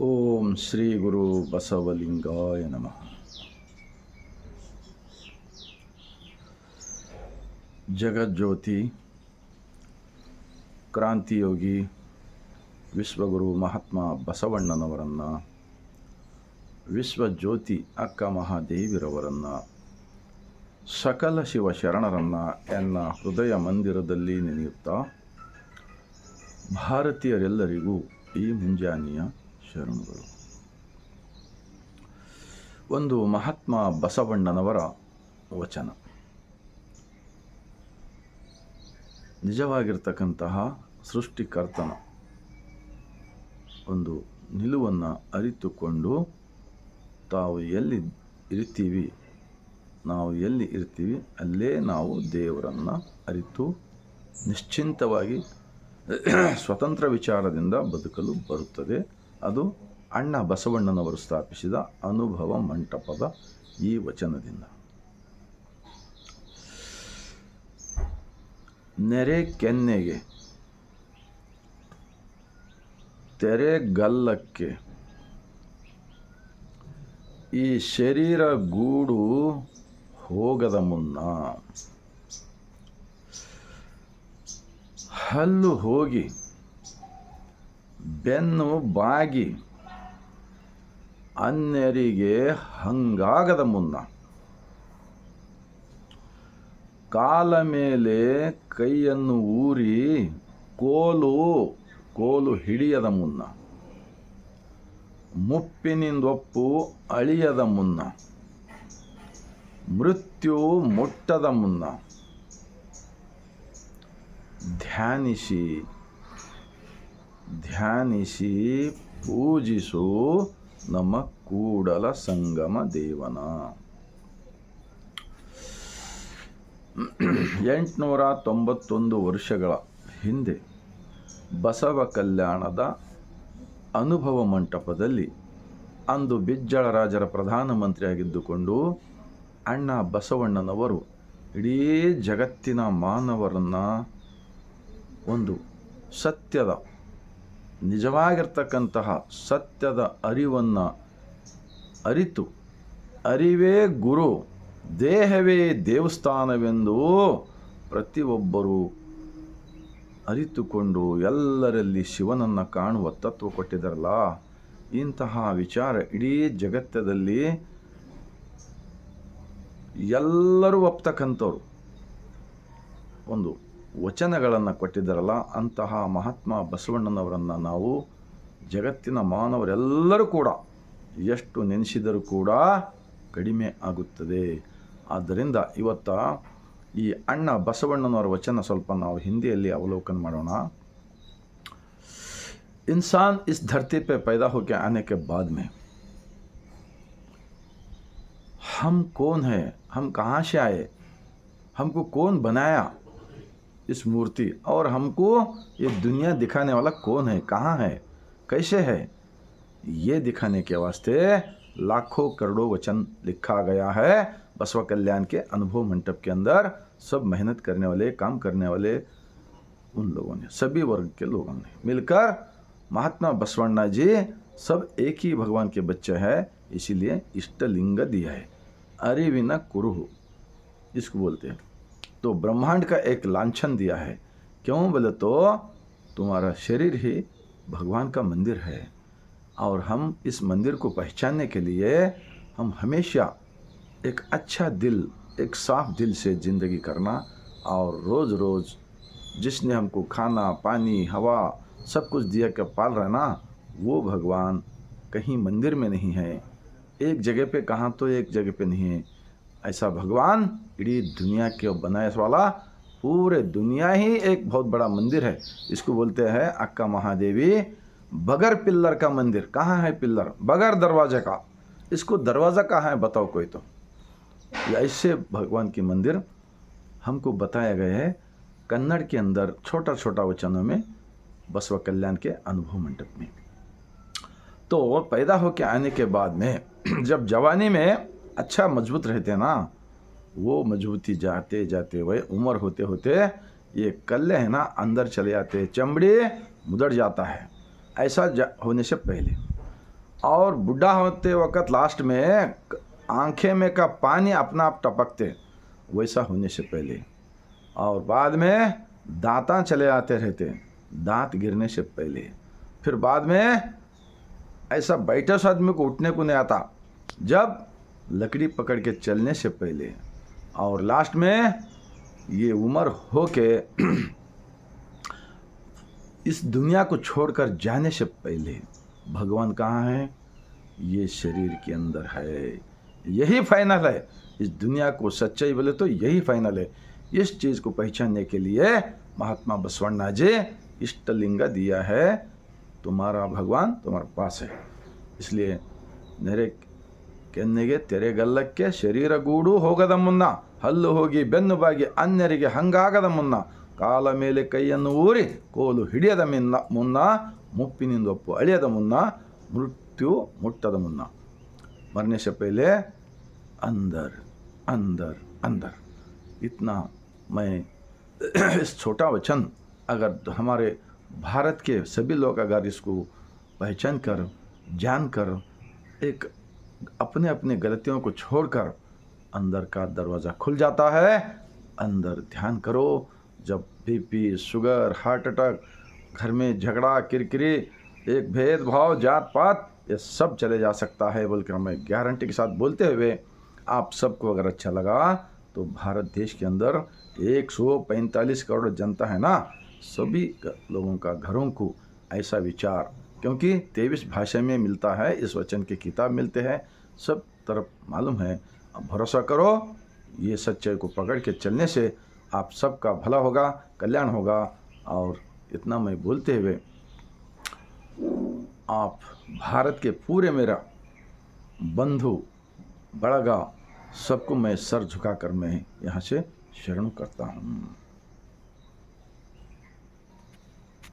ಓಂ ಶ್ರೀ ಗುರು ಬಸವಲಿಂಗಾಯ ನಮಃ. ಜಗಜ್ಯೋತಿ, ಕ್ರಾಂತಿಯೋಗಿ, ವಿಶ್ವಗುರು ಮಹಾತ್ಮ ಬಸವಣ್ಣನವರನ್ನು, ವಿಶ್ವಜ್ಯೋತಿ ಅಕ್ಕ ಮಹಾದೇವಿರವರನ್ನು, ಸಕಲ ಶಿವ ಶರಣರನ್ನು ಎನ್ನ ಹೃದಯ ಮಂದಿರದಲ್ಲಿ ನೆನೆಯುತ್ತಾ ಭಾರತೀಯರೆಲ್ಲರಿಗೂ ಈ ಮುಂಜಾನೆಯ ಶರಣುಗಳು ಒಂದು ಮಹಾತ್ಮ ಬಸವಣ್ಣನವರ ವಚನ. ನಿಜವಾಗಿರ್ತಕ್ಕಂತಹ ಸೃಷ್ಟಿಕರ್ತನ ಒಂದು ನಿಲುವನ್ನು ಅರಿತುಕೊಂಡು ತಾವು ಎಲ್ಲಿ ಇರ್ತೀವಿ ನಾವು ಎಲ್ಲಿ ಇರ್ತೀವಿ ಅಲ್ಲೇ ನಾವು ದೇವರನ್ನು ಅರಿತು ನಿಶ್ಚಿಂತವಾಗಿ ಸ್ವತಂತ್ರ ವಿಚಾರದಿಂದ ಬದುಕಲು ಬರುತ್ತದೆ. ಅದು ಅಣ್ಣ ಬಸವಣ್ಣನವರು ಸ್ಥಾಪಿಸಿದ ಅನುಭವ ಮಂಟಪದ ಈ ವಚನದಿಂದ. ನೆರೆ ಕೆನ್ನೆಗೆ ತೆರೆಗಲ್ಲಕ್ಕೆ ಈ ಶರೀರ ಗೂಡು ಹೋಗದ ಮುನ್ನ, ಹಲ್ಲು ಹೋಗಿ ಬೆನ್ನು ಬಾಗಿ ಅನ್ಯರಿಗೆ ಹಂಗಾಗದ ಮುನ್ನ ಕಾಲ ಮೇಲೆ ಕೈಯನ್ನು ಊರಿ ಕೋಲು ಕೋಲು ಹಿಡಿಯದ ಮುನ್ನ, ಮುಪ್ಪಿನಿಂದೊಪ್ಪು ಅಳಿಯದ ಮುನ್ನ, ಮೃತ್ಯು ಮುಟ್ಟದ ಮುನ್ನ ಧ್ಯಾನಿಸಿ ಧ್ಯಾನಿಸಿ, ಪೂಜಿಸು ನಮ್ಮ ಕೂಡಲ ಸಂಗಮ ದೇವನ. ಎಂಟುನೂರ ತೊಂಬತ್ತೊಂದು ವರ್ಷಗಳ ಹಿಂದೆ ಬಸವ ಕಲ್ಯಾಣದ ಅನುಭವ ಮಂಟಪದಲ್ಲಿ ಅಂದು ಬಿಜ್ಜಳ ರಾಜರ ಪ್ರಧಾನಮಂತ್ರಿಯಾಗಿದ್ದುಕೊಂಡು ಅಣ್ಣ ಬಸವಣ್ಣನವರು ಇಡೀ ಜಗತ್ತಿನ ಮಾನವರನ್ನು ಒಂದು ಸತ್ಯದ ನಿಜವಾಗಿರ್ತಕ್ಕಂತಹ ಸತ್ಯದ ಅರಿವನ್ನು ಅರಿತು, ಅರಿವೇ ಗುರು, ದೇಹವೇ ದೇವಸ್ಥಾನವೆಂದು ಪ್ರತಿಯೊಬ್ಬರೂ ಅರಿತುಕೊಂಡು ಎಲ್ಲರಲ್ಲಿ ಶಿವನನ್ನು ಕಾಣುವ ತತ್ವ ಕೊಟ್ಟಿದ್ದಾರಲ್ಲ, ಇಂತಹ ವಿಚಾರ ಇಡೀ ಜಗತ್ತದಲ್ಲಿ ಎಲ್ಲರೂ ಒಪ್ತಕ್ಕಂಥವ್ರು. ಒಂದು ವಚನಗಳನ್ನು ಕೊಟ್ಟಿದ್ದಾರಲ್ಲ ಅಂತಹ ಮಹಾತ್ಮ ಬಸವಣ್ಣನವರನ್ನು ನಾವು ಜಗತ್ತಿನ ಮಾನವರೆಲ್ಲರೂ ಕೂಡ ಎಷ್ಟು ನೆನೆಸಿದರೂ ಕೂಡ ಕಡಿಮೆ ಆಗುತ್ತದೆ ಆದ್ದರಿಂದ ಇವತ್ತ ಈ ಅಣ್ಣ ಬಸವಣ್ಣನವರ ವಚನ ಸ್ವಲ್ಪ ನಾವು ಹಿಂದಿಯಲ್ಲಿ ಅವಲೋಕನ ಮಾಡೋಣ इंसान इस धरती पे पैदा होकर आने के बाद में हम कौन है हम कहाँ से आए हमको कौन बनाया इस मूर्ति। और हमको ये दुनिया दिखाने वाला कौन है? कहाँ है? कैसे है? ये दिखाने के वास्ते लाखों करोड़ों वचन लिखा गया है बसवा कल्याण के अनुभव मंडप के अंदर। सब मेहनत करने वाले, काम करने वाले उन लोगों ने, सभी वर्ग के लोगों ने मिलकर महात्मा बसवण्णा जी सब एक ही भगवान के बच्चे हैं, इसीलिए इष्टलिंग दिया है। अरिविना कुरुहु, इसको बोलते हैं। तो ब्रह्मांड का एक लांछन दिया है। क्यों बोले तो तुम्हारा शरीर ही भगवान का मंदिर है और हम इस मंदिर को पहचानने के लिए हम हमेशा एक अच्छा दिल, एक साफ़ दिल से ज़िंदगी करना और रोज़ रोज़ जिसने हमको खाना, पानी, हवा, सब कुछ दिया के पाल रहा ना वो भगवान कहीं मंदिर में नहीं है। एक जगह पे कहाँ तो एक जगह पे नहीं है। ऐसा भगवान इड़ी दुनिया के बनाए वाला, पूरे दुनिया ही एक बहुत बड़ा मंदिर है। इसको बोलते हैं अक्का महादेवी बगैर पिल्लर का मंदिर। कहाँ है पिल्लर? बगैर दरवाजे का। इसको दरवाज़ा कहाँ है बताओ कोई तो। ऐसे भगवान की मंदिर हमको बताया गया है कन्नड़ के अंदर छोटा छोटा वचनों में बसवा कल्याण के अनुभव मंडप में। तो पैदा होके आने के बाद में जब जवानी में अच्छा मज़बूत रहते ना। वो मजबूती जाते जाते वह उम्र होते होते ये कल्ले है ना अंदर चले जाते चमड़ी मुदड़ जाता है। ऐसा जा, होने से पहले। और बुढ़ा होते वक्त लास्ट में आँखें में का पानी अपना आप टपकते वैसा होने से पहले। और बाद में दांता चले आते रहते दांत गिरने से पहले। फिर बाद में ऐसा बैठे आदमी को उठने को नहीं आता। जब लकड़ी पकड़ के चलने से पहले। और लास्ट में ये उम्र हो के इस दुनिया को छोड़कर जाने से पहले, भगवान कहाँ है? ये शरीर के अंदर है। यही फाइनल है। इस दुनिया को सच्चाई बोले तो यही फाइनल है। इस चीज़ को पहचानने के लिए महात्मा बसवण्णा जी इष्टलिंग दिया है। तुम्हारा भगवान तुम्हारे पास है। इसलिए ನೆರೆ ಕೆನ್ನೆಗೆ ತೆರೆಗಲ್ಲಕ್ಕೆ ಶರೀರ ಗೂಡು ಹೋಗದ ಮುನ್ನ ಹಲ್ಲು ಹೋಗಿ ಬೆನ್ನು ಬಾಗಿ ಅನ್ಯರಿಗೆ ಹಂಗಾಗದ ಮುನ್ನ ಕಾಲ ಮೇಲೆ ಕೈಯನ್ನು ಊರಿ ಕೋಲು ಹಿಡಿಯದ ಮಿನ್ನ ಮುನ್ನ ಮುಪ್ಪಿನಿಂದೊಪ್ಪು ಅಳಿಯದ ಮುನ್ನ ಮೃತ್ಯು ಮುಟ್ಟದ ಮುನ್ನ मरने से पहले अंदर अंदर अंदर इतना मैं इस छोटा वचन अगर हमारे भारत के सभी लोग अगर इसको पहचान कर जान कर एक अपने अपने गलतियों को छोड़कर अंदर का दरवाज़ा खुल जाता है। अंदर ध्यान करो, जब बीपी शुगर हार्ट अटैक घर में झगड़ा, किरकिरी, एक भेदभाव जात पात ये सब चले जा सकता है। बोलकर मैं गारंटी के साथ बोलते हुए आप सबको अगर अच्छा लगा तो भारत देश के अंदर 145 करोड़ जनता है ना, सभी लोगों का घरों को ऐसा विचार क्योंकि तेईस भाषा में मिलता है, इस वचन की किताब मिलते हैं, सब तरफ़ मालूम है। अब भरोसा करो, ये सच्चाई को पकड़ के चलने से आप सबका भला होगा, कल्याण होगा, और इतना मैं बोलते हुए आप भारत के पूरे मेरा बंधु बड़गा सबको मैं सर झुकाकर मैं यहाँ से शरण करता हूँ।